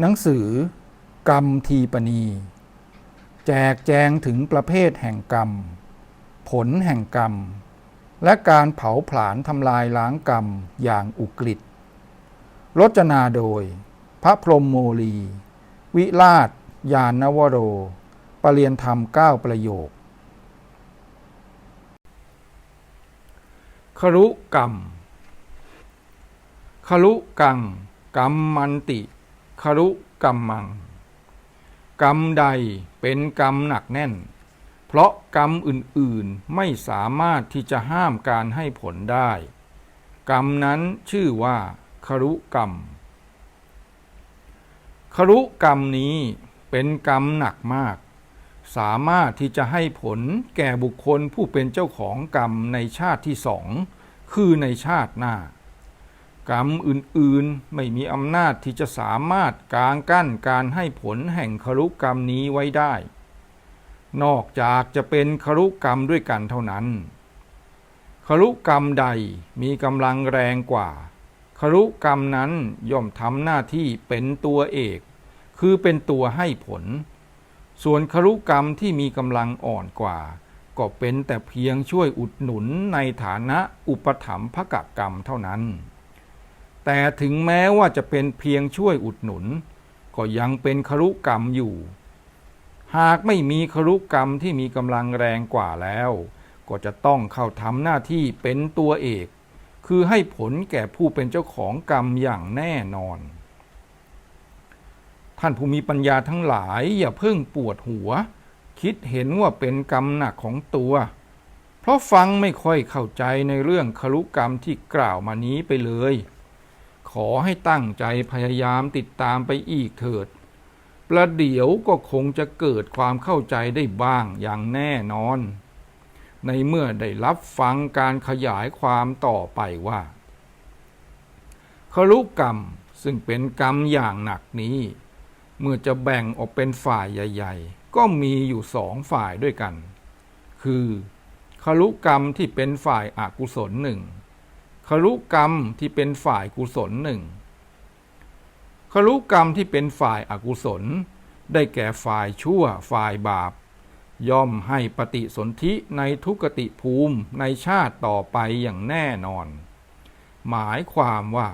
หนังสือกรรมทีปณี แจกแจงถึงประเภทแห่งกรรม ผลแห่งกรรม และการเผาผลาญทำลายล้างกรรมอย่างอุกฤษรจนาโดย พระพรหมโมลี วิราช ยานนวโร ปรเรียนธรรมเก้าประโยค ครุกรรม ครุกังกรรมมันติ ครุกรรมมัง กรรมใดเป็นกรรมหนักแน่น เพราะกรรมอื่นๆไม่สามารถที่จะห้ามการให้ผลได้ กรรมนั้นชื่อว่าครุกรรมครุกรรมนี้เป็นกรรมหนักมาก สามารถที่จะให้ผลแก่บุคคลผู้เป็นเจ้าของกรรมในชาติที่สองคือในชาติหน้า กรรมอื่นๆไม่มีอำนาจที่จะสามารถกางกั้นการให้ผลแห่งครุกรรมนี้ไว้ได้ นอกจากจะเป็นครุกรรมด้วยกันเท่านั้น ครุกรรมใดมีกำลังแรงกว่า ครุกรรมนั้นย่อมทำหน้าที่เป็นตัวเอก คือเป็นตัวให้ผล ส่วนครุกรรมที่มีกำลังอ่อนกว่า ก็เป็นแต่เพียงช่วยอุดหนุนในฐานะอุปถัมภกกรรมเท่านั้น แต่ถึงแม้ว่าจะเป็นเพียงช่วยอุดหนุน ก็ยังเป็นครุกรรมอยู่ หากไม่มีครุกรรมที่มีกำลังแรงกว่าแล้ว ก็จะต้องเข้าทำหน้าที่เป็นตัวเอก คือให้ผลแก่ผู้เป็นเจ้าของกรรมอย่างแน่นอน ท่านผู้มีปัญญาทั้งหลายอย่าเพิ่งปวดหัว คิดเห็นว่าเป็นกรรมหนักของตัว เพราะฟังไม่ค่อยเข้าใจในเรื่องครุกรรมที่กล่าวมานี้ไปเลย อให้ตั้งใจพยายามติดตามไปอีกเถิด ประเดี๋ยวก็คงจะเกิดความเข้าใจได้บ้างอย่างแน่นอน ในเมื่อได้รับฟังการขยายความต่อไปว่าครุกรรมซึ่งเป็นกรรมอย่างหนักนี้ เมื่อจะแบ่งออกเป็นฝ่ายใหญ่ ๆ ก็มีอยู่สองฝ่ายด้วยกัน คือครุกรรมที่เป็นฝ่ายอากุศลหนึ่ง ครุกรรมที่เป็นฝ่ายกุศลหนึ่งครุกรรมที่เป็นฝ่ายอากุศล ได้แก่ฝ่ายชั่วฝ่ายบาป ย่อมให้ปฏิสนธิในทุกติภูมิในชาติต่อไปอย่างแน่นอน หมายความว่า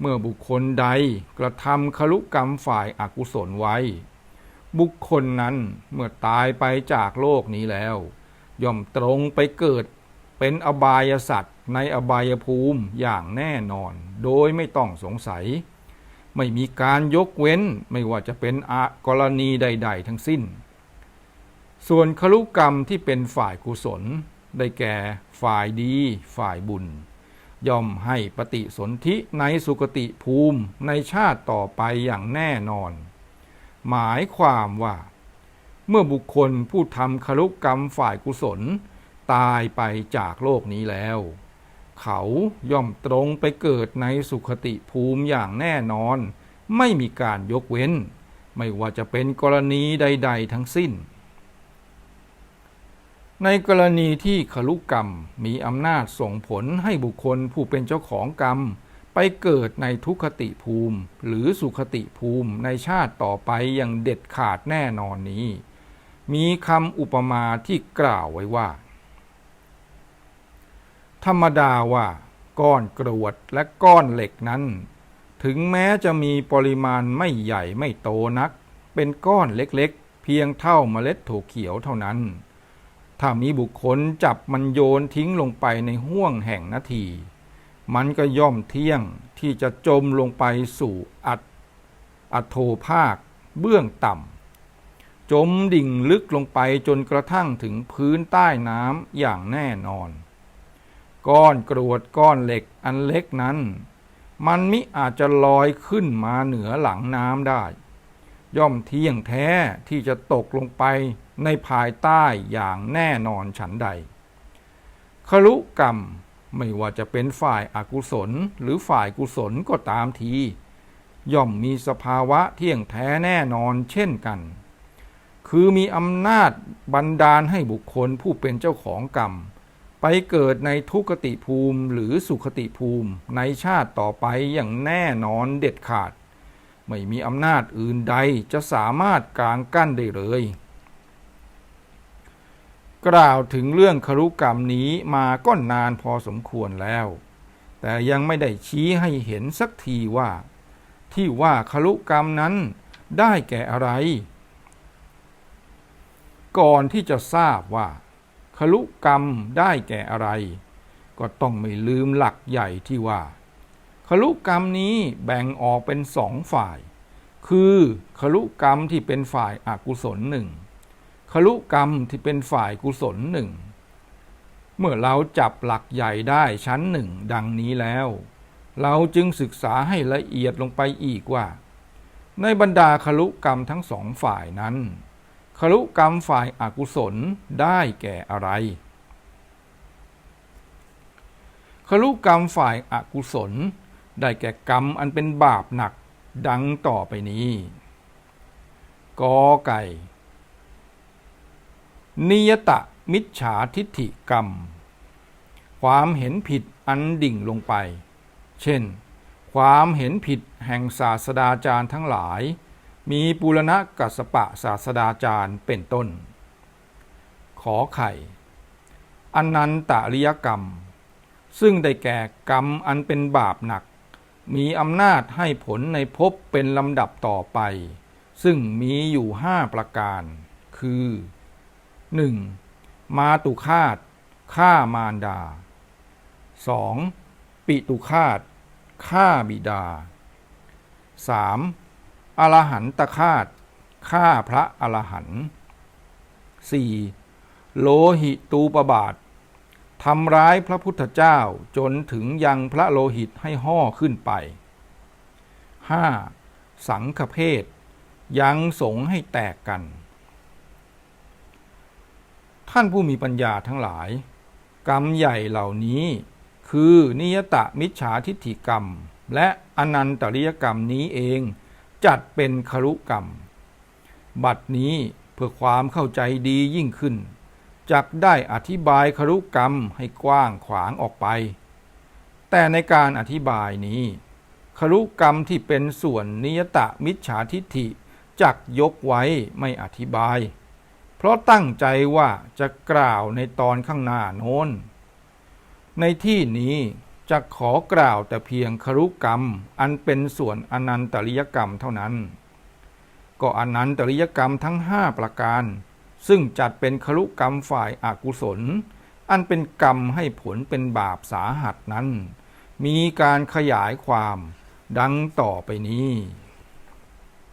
เมื่อบุคคลใดกระทำครุกรรมฝ่ายอากุศลไว้ บุคคลนั้นเมื่อตายไปจากโลกนี้แล้ว ย่อมตรงไปเกิดเป็นอบายสัตว์ ในอบายภูมิอย่างแน่นอน โดยไม่ต้องสงสัย ไม่มีการยกเว้นไม่ว่าจะเป็นกรณีใด ๆ ทั้งสิ้น ส่วนครุกรรมที่เป็นฝ่ายกุศล ได้แก่ฝ่ายดี ฝ่ายบุญ ย่อมให้ปฏิสนธิในสุคติภูมิในชาติต่อไปอย่างแน่นอน หมายความว่า เมื่อบุคคลผู้ทำครุกรรมฝ่ายกุศลตายไปจากโลกนี้แล้ว เขาย่อมตรงไปเกิดในสุคติภูมิอย่างแน่นอน ไม่มีการยกเว้น ไม่ว่าจะเป็นกรณีใด ๆ ทั้งสิ้น ในกรณีที่ขลุกรรมมีอำนาจส่งผลให้บุคคลผู้เป็นเจ้าของกรรม ไปเกิดในทุคติภูมิ หรือสุคติภูมิในชาติต่อไปอย่างเด็ดขาดแน่นอนนี้ มีคำอุปมาที่กล่าวไว้ว่า ธรรมดาว่าก้อนกรวดและก้อนเหล็กนั้น ถึงแม้จะมีปริมาณไม่ใหญ่ไม่โตนัก เป็นก้อนเล็กๆ เพียงเท่าเมล็ดถั่วเขียวเท่านั้น ถ้ามีบุคคลจับมันโยนทิ้งลงไปในห้วงแห่งนาที มันก็ย่อมเที่ยงที่จะจมลงไปสู่อัดอัโทภาค เบื้องต่ำจมดิ่งลึกลงไปจนกระทั่งถึงพื้นใต้น้ำอย่างแน่นอน ก้อนกรวดก้อนเหล็กอันเล็กนั้น มันมิอาจจะลอยขึ้นมาเหนือหลังน้ำได้ ย่อมเที่ยงแท้ที่จะตกลงไปในภายใต้อย่างแน่นอนฉันใดครุกรรมไม่ว่าจะเป็นฝ่ายอากุศลหรือฝ่ายกุศลก็ตามที ย่อมมีสภาวะเที่ยงแท้แน่นอนเช่นกัน คือมีอำนาจบันดาลให้บุคคลผู้เป็นเจ้าของกรรม ไปเกิดในทุกติภูมิหรือสุขติภูมิในชาติต่อไปอย่างแน่นอนเด็ดขาด ไม่มีอำนาจอื่นใดจะสามารถกางกั้นได้เลย กล่าวถึงเรื่องครุกรรมนี้มาก็นานพอสมควรแล้ว แต่ยังไม่ได้ชี้ให้เห็นสักทีว่า ที่ว่าครุกรรมนั้นได้แก่อะไร ก่อนที่จะทราบว่า ครุกรรมได้แก่อะไร ก็ต้องไม่ลืมหลักใหญ่ที่ว่าคลุกรรมนี้แบ่งออกเป็นสองฝ่าย คือคลุกรรมที่เป็นฝ่ายอากุศลหนึ่งคลุกรรมที่เป็นฝ่ายกุศลหนึ่ง เมื่อเราจับหลักใหญ่ได้ชั้นหนึ่งดังนี้แล้ว เราจึงศึกษาให้ละเอียดลงไปอีกว่า ในบรรดาคลุกรรมทั้งสองฝ่ายนั้น คลุกรรมฝ่ายอากุศลได้แก่อะไรคลุกรรมฝ่ายอากุศล ได้แก่กรรมอันเป็นบาปหนักดังต่อไปนี้กอไก่ นิยตะมิจฉาทิฏฐิกรรม ความเห็นผิดอันดิ่งลงไป เช่น ความเห็นผิดแห่งศาสดาจารย์ทั้งหลาย มีปุรณะกัสปะศาสดาจารย์เป็นต้น ขอไข่อนันตริยกรรม ซึ่งได้แก่กรรมอันเป็นบาปหนัก มีอำนาจให้ผลในภพเป็นลำดับต่อไป ซึ่งมีอยู่ห้าประการ คือ 1. มาตุคาตฆ่ามารดา 2. ปิตุคาตฆ่าบิดา 3. อรหันตคาตฆ่าพระอรหันต์ 4. โลหิตูปบาททำร้ายพระพุทธเจ้าจนถึงยังพระโลหิตให้ห่อขึ้นไป 5. สังฆเพศยังสงให้แตกกัน ท่านผู้มีปัญญาทั้งหลาย กรรมใหญ่เหล่านี้ คือนิยตะมิจฉาทิฏฐิกรรม และอนันตริยกรรมนี้เอง จัดเป็นครุกรรม บัดนี้เพื่อความเข้าใจดียิ่งขึ้นจักได้อธิบายครุกรรมให้กว้างขวางออกไป แต่ในการอธิบายนี้ครุกรรมที่เป็นส่วนนิยตะมิจฉาทิฏฐิจักยกไว้ไม่อธิบาย เพราะตั้งใจว่าจะกล่าวในตอนข้างหน้าโน้น ในที่นี้ จะขอกล่าวแต่เพียงครุกรรม อันเป็นส่วนอนันตริยกรรมเท่านั้น ก็อนันตริยกรรมทั้งห้าประการ ซึ่งจัดเป็นครุกรรมฝ่ายอากุศล อันเป็นกรรมให้ผลเป็นบาปสาหัสนั้น มีการขยายความดังต่อไปนี้